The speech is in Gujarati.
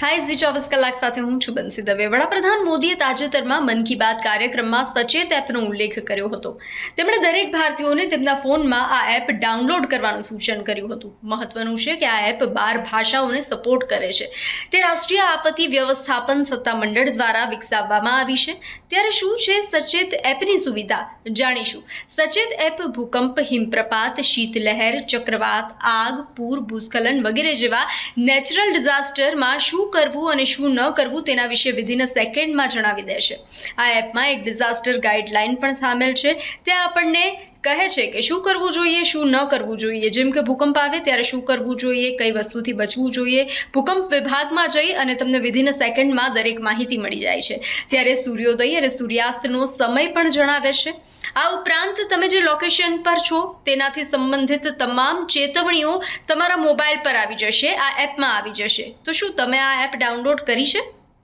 હાય ઝી ચોવીસ કલાક સાથે હું છું બંસી દવે. વડાપ્રધાન મોદીએ તાજેતરમાં મન કી બાત કાર્યક્રમમાં સચેત એપનો ઉલ્લેખ કર્યો હતો. તેમણે દરેક ભારતીયોને તેમના ફોનમાં આ એપ ડાઉનલોડ કરવાનું સૂચન કર્યું હતું. મહત્વનું છે કે આ એપ બાર ભાષાઓને સપોર્ટ કરે છે. તે રાષ્ટ્રીય આપત્તિ વ્યવસ્થાપન સત્તામંડળ દ્વારા વિકસાવવામાં આવી છે. ત્યારે શું છે સચેત એપની સુવિધા? જાણીશું. સચેત એપ ભૂકંપ, હિમપ્રપાત, શીતલહેર, ચક્રવાત, આગ, પૂર, ભૂસ્ખલન વગેરે જેવા નેચરલ ડિઝાસ્ટરમાં શું કરવું અને શું ન કરવું તેના વિશે વિધિન સેકન્ડમાં જણાવી દે છે. આ એપમાં એક ડિઝાસ્ટર ગાઈડલાઇન પણ સામેલ છે. ત્યાં આપણને કહે છે કે શું કરવું જોઈએ, શું ન કરવું જોઈએ? જેમ કે ભૂકંપ આવે ત્યારે શું કરવું જોઈએ, કઈ વસ્તુથી બચવું જોઈએ? ભૂકંપ વિભાગમાં જઈ અને તમને વિધિન સેકન્ડમાં દરેક માહિતી મળી જાય છે. ત્યારે સૂર્યોદય અને સૂર્યાસ્તનો સમય પણ જણાવે છે. આ ઉપરાંત તમે જે લોકેશન પર છો, તેનાથી સંબંધિત તમામ ચેતવણીઓ તમારા મોબાઈલ પર આવી જશે, આ એપમાં આવી જશે. તો શું તમે આ એપ ડાઉનલોડ કરી છે?